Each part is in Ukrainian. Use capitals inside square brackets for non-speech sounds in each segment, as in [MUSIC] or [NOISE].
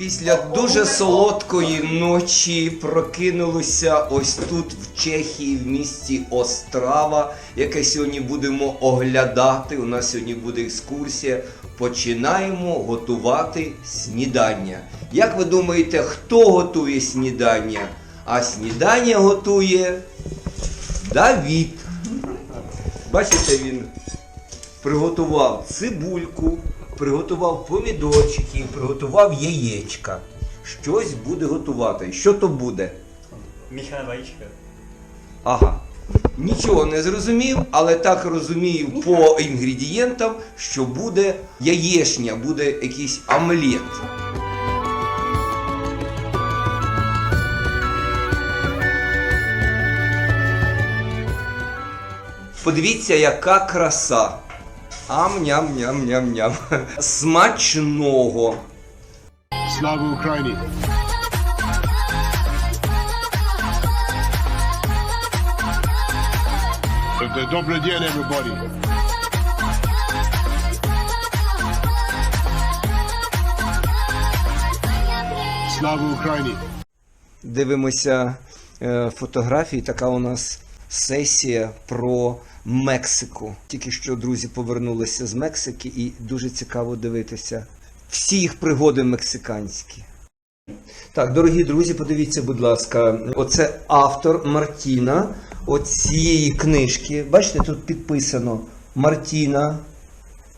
Після дуже солодкої ночі прокинулися ось тут, в Чехії, в місті Острава, яке сьогодні будемо оглядати. У нас сьогодні буде екскурсія. Починаємо готувати снідання. Як ви думаєте, хто готує снідання? А снідання готує Давід. Бачите, він приготував цибульку, приготував помідорчики, приготував яєчка. Щось буде готувати. Що то буде? Міхаль Ваїчка. Ага. Нічого не зрозумів, але так розумію по інгредієнтам, що буде яєшня, буде якийсь омлет. Подивіться, яка краса. Ам-ням-ням-ням-ням. Смачного. Слава Україні! Добрий день, everybody! Слава Україні! Дивимося е, фотографії. Така у нас сесія про Мексику. Тільки що друзі повернулися з Мексики, і дуже цікаво дивитися всі їх пригоди мексиканські. Так, дорогі друзі, подивіться, будь ласка, оце автор Мартіна оцієї книжки. Бачите, тут підписано Мартіна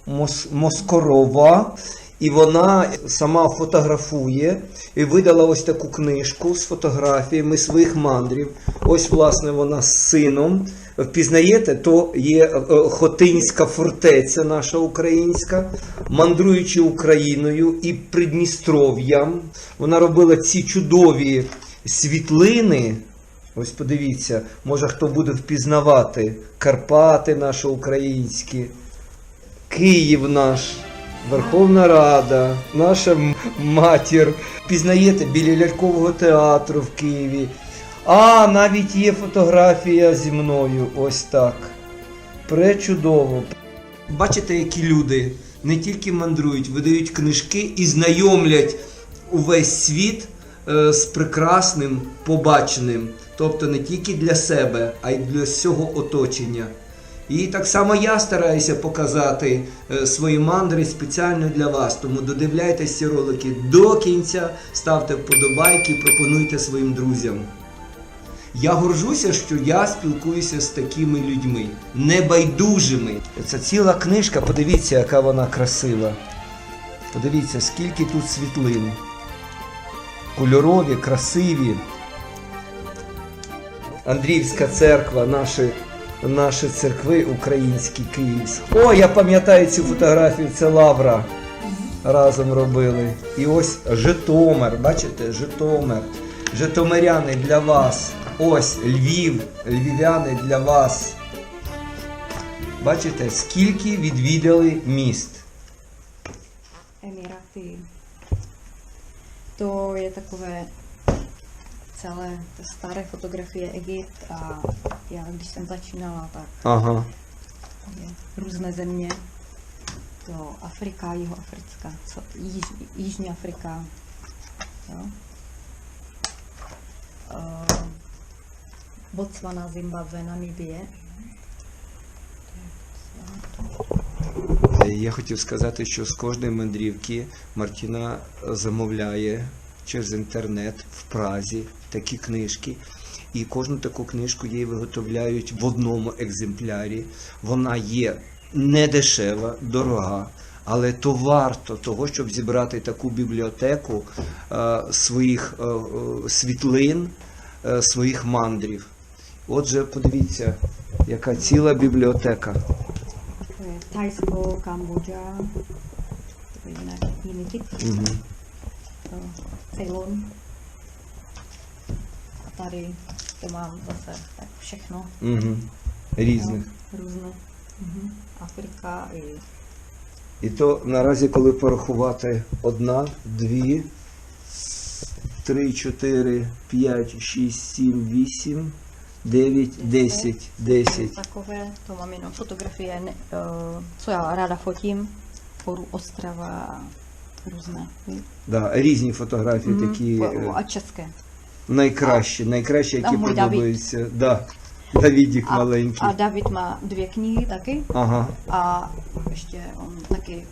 Мос- Москорова. І вона сама фотографує і видала ось таку книжку з фотографіями своїх мандрів. Ось, власне, вона з сином. Впізнаєте, то є е, Хотинська фортеця наша українська, мандруючи Україною і Придністров'ям. Вона робила ці чудові світлини. Ось подивіться, може хто буде впізнавати Карпати наші українські. Київ наш, Верховна Рада, наша матір. Пізнаєте біля лялькового театру в Києві. А навіть є фотографія зі мною. Ось так. Пречудово. Бачите, які люди не тільки мандрують, видають книжки і знайомлять увесь світ е, з прекрасним побаченим. Тобто не тільки для себе, а й для всього оточення. І так само я стараюся показати е, свої мандри спеціально для вас. Тому додивляйтесь ці ролики до кінця, ставте вподобайки, пропонуйте своїм друзям. Я горжуся, що я спілкуюся з такими людьми, небайдужими. Це ціла книжка, подивіться, яка вона красива. Подивіться, скільки тут світлин. Кольорові, красиві. Андріївська церква, наші, наші церкви українські, київські. О, я пам'ятаю цю фотографію, це Лавра. Разом робили. І ось Житомир, бачите, Житомир. Житомиряни для вас. Ось Львів, львів'яни для вас. Бачите, скільки відвідали міст. Emiráty. To je takové celé to staré fotografie Egypt a já když jsem začínala, tak Ага. je různé země. To Afrika, Jihoafrická, co, Již, Jižní Afrika. Jo. Uh, Botswana, Zimbabwe, Namibie. Я хотів сказати, що з кожної мандрівки Мартіна замовляє через інтернет в Празі такі книжки. І кожну таку книжку їй виготовляють в одному екземплярі. Вона є не дешева, дорога, але то варто того, щоб зібрати таку бібліотеку е, своїх е, е, світлин, е, своїх мандрів. Отже, подивіться, яка ціла бібліотека. Jiné, jiný typ. Угу. Ceylon. A tady to mám zase tak všechno. Угу. Різних. Jo, různé. Mhm. Afrika i І то наразі, коли порахувати одна, дві, три, чотири, п'ять, шість, сім, вісім, дев'ять, десять, десять. takové, to mám jenom fotografie, eh, co já ráda fotím, Ostrava, víš? Да, різні фотографії Mhm. такі е, A české. найкращі, найкращі, які А Давид. подобаються. Да. Давідік A, маленький. a David má dvě knihy taky Ага. a ještě on taky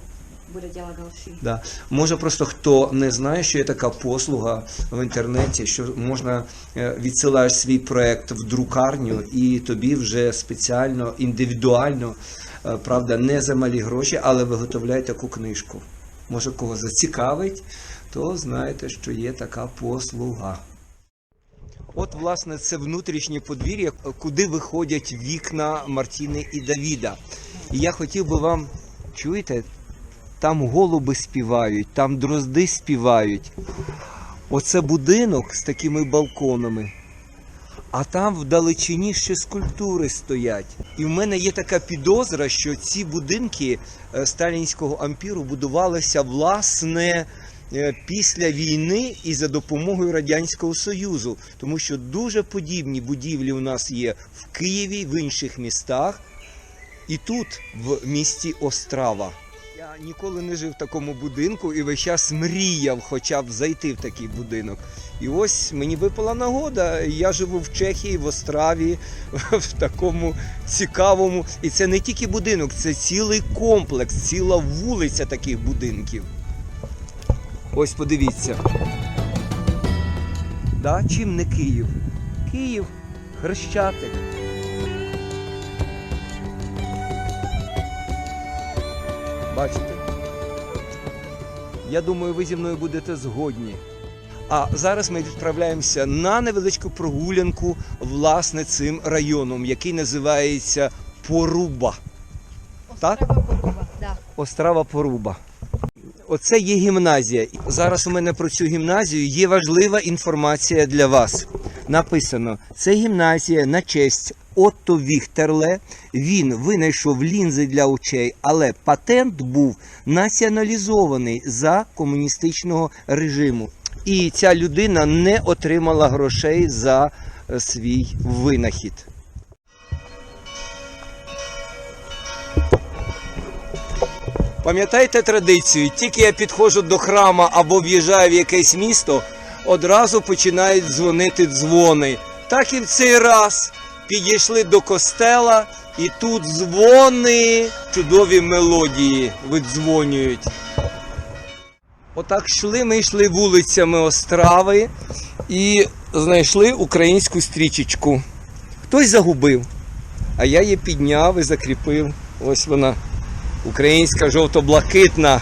bude dělat. Да. Може просто хто не знає, що є така послуга в інтернеті, що можна е, відсилаєш свій проект в друкарню, і тобі вже спеціально, індивідуально, е, правда, не за малі гроші, але виготовляє таку книжку. Може, кого зацікавить, то знаєте, що є така послуга. От, власне, це внутрішнє подвір'я, куди виходять вікна Мартіни і Давіда. І я хотів би вам, чуєте, там голуби співають, там дрозди співають. Оце будинок з такими балконами. А там вдалечині ще скульптури стоять. І в мене є така підозра, що ці будинки е, сталінського ампіру будувалися власне е, після війни і за допомогою Радянського Союзу, тому що дуже подібні будівлі у нас є в Києві, в інших містах, і тут, в місті Острава. Ніколи не жив в такому будинку і весь час мріяв хоча б зайти в такий будинок. І ось мені випала нагода. Я живу в Чехії, в Остраві, [LAUGHS] в такому цікавому. І це не тільки будинок, це цілий комплекс, ціла вулиця таких будинків. Ось подивіться. Да? Чим не Київ? Київ, Хрещатик. Бачите? Я думаю, ви зі мною будете згодні. А зараз ми відправляємося на невеличку прогулянку власне цим районом, який називається Поруба. Так? Да. Острава Поруба. Оце є гімназія. Зараз у мене про цю гімназію є важлива інформація для вас. Написано: це гімназія на честь Отто Віхтерле. Він винайшов лінзи для очей, але патент був націоналізований за комуністичного режиму. І ця людина не отримала грошей за е, свій винахід. Пам'ятаєте традицію? Тільки я підходжу до храма або в'їжджаю в якесь місто, одразу починають дзвонити дзвони. Так і в цей раз підійшли до костела, і тут дзвони, чудові мелодії видзвонюють. Отак йшли ми йшли вулицями Острави і знайшли українську стрічечку. Хтось загубив, а я її підняв і закріпив. Ось вона. Українська жовто-блакитна.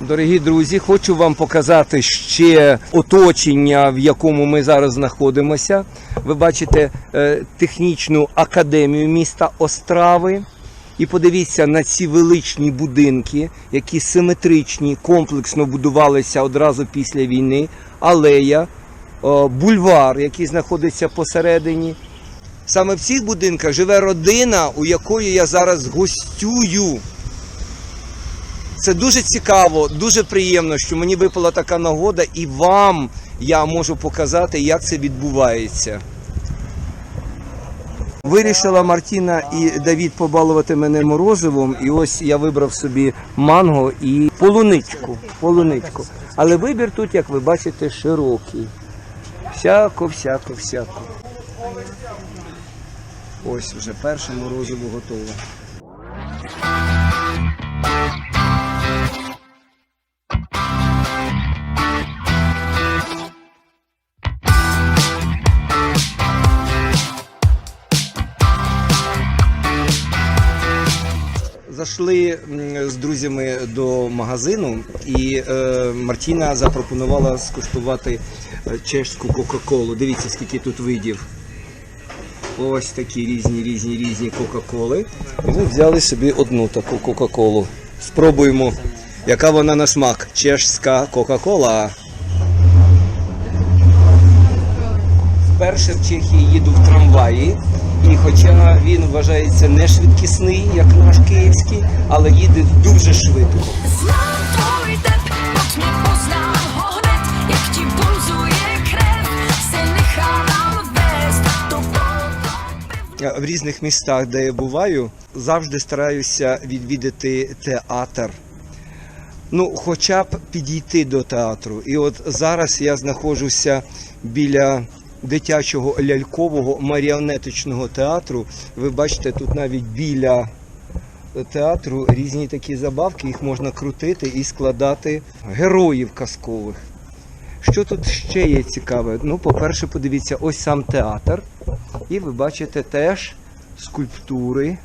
Дорогі друзі, хочу вам показати ще оточення, в якому ми зараз знаходимося. Ви бачите е, технічну академію міста Острави. І подивіться на ці величні будинки, які симетричні, комплексно будувалися одразу після війни. Алея, е, бульвар, який знаходиться посередині. Саме в цих будинках живе родина, у якої я зараз гостюю. Це дуже цікаво, дуже приємно, що мені випала така нагода, і вам я можу показати, як це відбувається. Вирішила Мартіна і Давід побалувати мене морозивом, і ось я вибрав собі манго і полуничку. полуничку. Але вибір тут, як ви бачите, широкий. Всяко, всяко, всяко. Ось вже перше морозиво готове. М, з друзями до магазину, і е, Мартіна запропонувала скуштувати е, чешську Кока-Колу. Дивіться, скільки тут видів. Ось такі різні, різні, різні Кока-Коли. І ми взяли собі одну таку Кока-Колу. Спробуємо, яка вона на смак. Чешська Кока-Кола. Вперше в Чехії їду в трамваї. І хоча він вважається не швидкісний, як наш київський, але їде дуже швидко. В різних містах, де я буваю, завжди стараюся відвідати театр. ну, хоча б підійти до театру. І от зараз я знаходжуся біля дитячого лялькового маріонеточного театру. Ви бачите, тут навіть біля театру різні такі забавки, їх можна крутити і складати героїв казкових. Що тут ще є цікаве? Ну, по-перше, подивіться, ось сам театр. І ви бачите теж скульптури,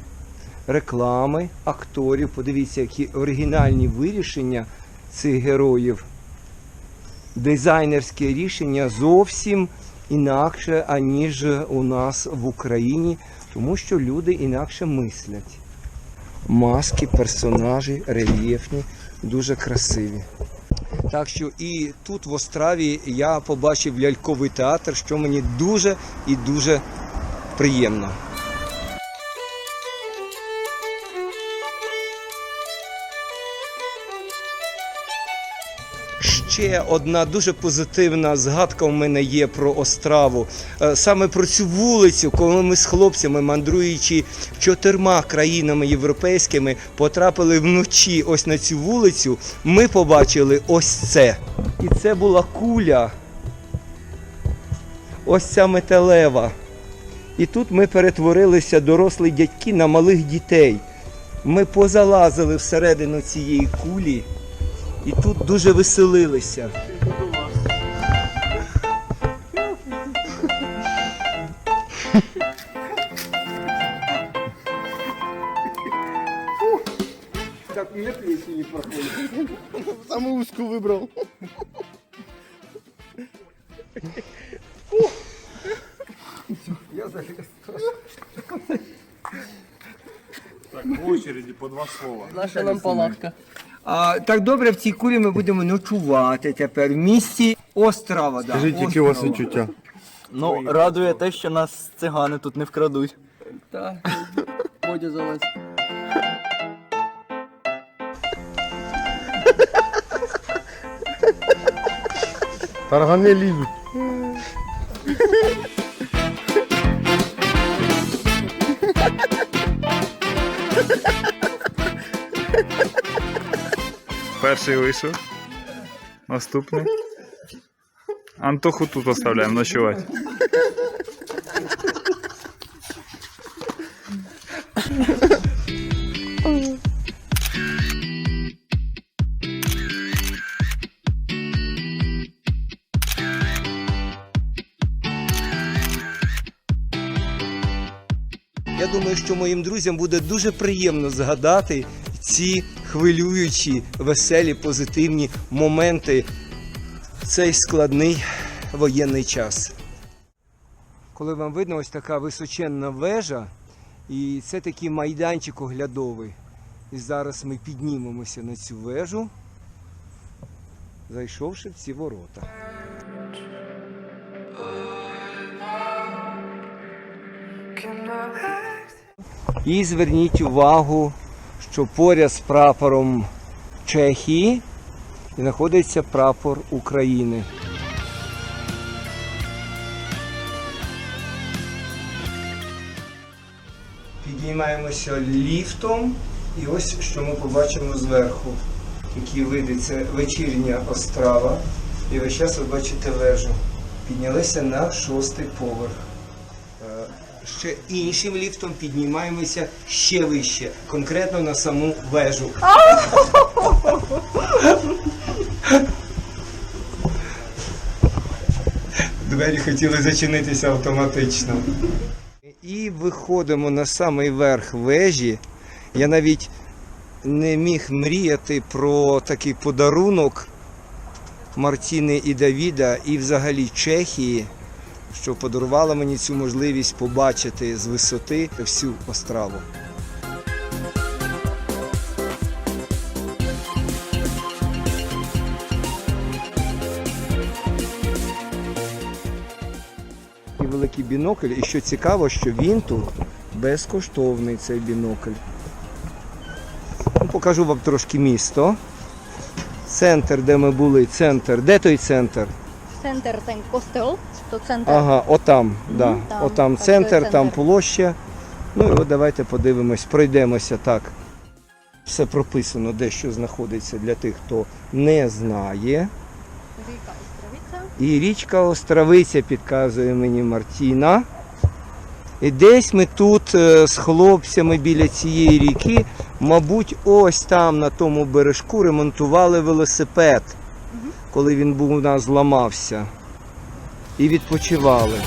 реклами, акторів. Подивіться, які оригінальні вирішення цих героїв. Дизайнерське рішення зовсім інакше, аніж у нас в Україні, тому що люди інакше мислять. Маски, персонажі, рельєфні, дуже красиві. Так що і тут в Остраві я побачив ляльковий театр, що мені дуже і дуже приємно. Ще одна дуже позитивна згадка у мене є про Остраву. Е, Саме про цю вулицю, коли ми з хлопцями, мандруючи чотирма країнами європейськими, потрапили вночі ось на цю вулицю, ми побачили ось це. І це була куля. Ось ця металева. І тут ми перетворилися дорослі дядьки на малих дітей. Ми позалазили всередину цієї кулі і тут дуже веселилися. Так мне плечи не проходят. Саму узку вибрав. Я залез. Так, по очереді по два слова. Наша нам палатка. А, так добре, в цій курі ми будемо ночувати тепер в місті Острава. Да, Скажіть, які у вас відчуття? Ну, радує те, що нас цигани тут не вкрадуть. Так. Бодя залазь. Таргани лізуть. Перший вийшов. Наступний. Антоху тут оставляємо ночувати. Я думаю, що моїм друзям буде дуже приємно згадати ці хвилюючі, веселі, позитивні моменти в цей складний воєнний час. Коли вам видно ось така височенна вежа, і це такий майданчик оглядовий. І зараз ми піднімемося на цю вежу, зайшовши в ці ворота. І зверніть увагу, що поряд з прапором Чехії знаходиться прапор України. Піднімаємося ліфтом, і ось що ми побачимо зверху. Які види це вечірня острава. І весь час ви бачите вежу. Піднялися на шостий поверх. Ще іншим ліфтом піднімаємося ще вище, конкретно на саму вежу. Двері хотіли зачинитися автоматично. І виходимо на самий верх вежі. Я навіть не міг мріяти про такий подарунок Мартіни і Давіда, і взагалі Чехії, що подарувала мені цю можливість побачити з висоти всю остраву. І великий бінокль, і що цікаво, що він тут безкоштовний цей бінокль. Ну, покажу вам трошки місто. Центр, де ми були, центр. Де той центр? Центр ten kostel, to центр. Ага, отам, да. там, отам так, центр, той там площа. Ну і от давайте подивимось, пройдемося так. Все прописано, де що знаходиться для тих, хто не знає. Ріка Островиця. І річка Островиця підказує мені Мартіна. І десь ми тут е, з хлопцями біля цієї ріки, мабуть, ось там на тому бережку ремонтували велосипед, коли він був у нас зламався. І відпочивали.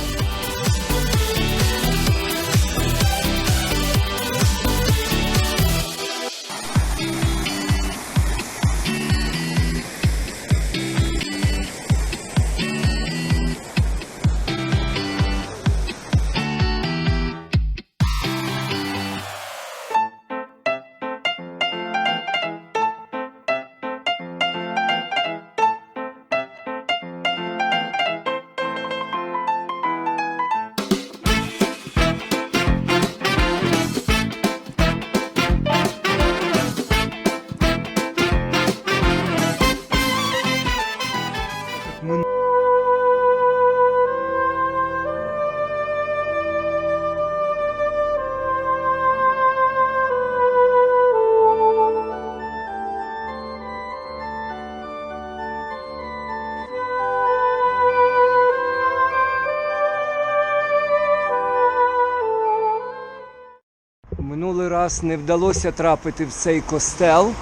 Раз не вдалося трапити в цей костел,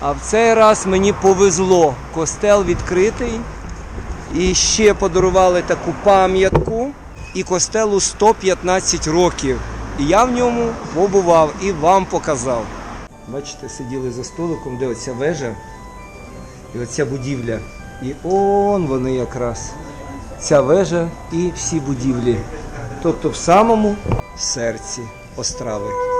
а в цей раз мені повезло. Костел відкритий. І ще подарували таку пам'ятку. І костелу 115 років. І я в ньому побував і вам показав. Бачите, сиділи за столиком, де оця вежа і оця будівля. І он вони якраз. Ця вежа і всі будівлі. Тобто в самому серці Острави.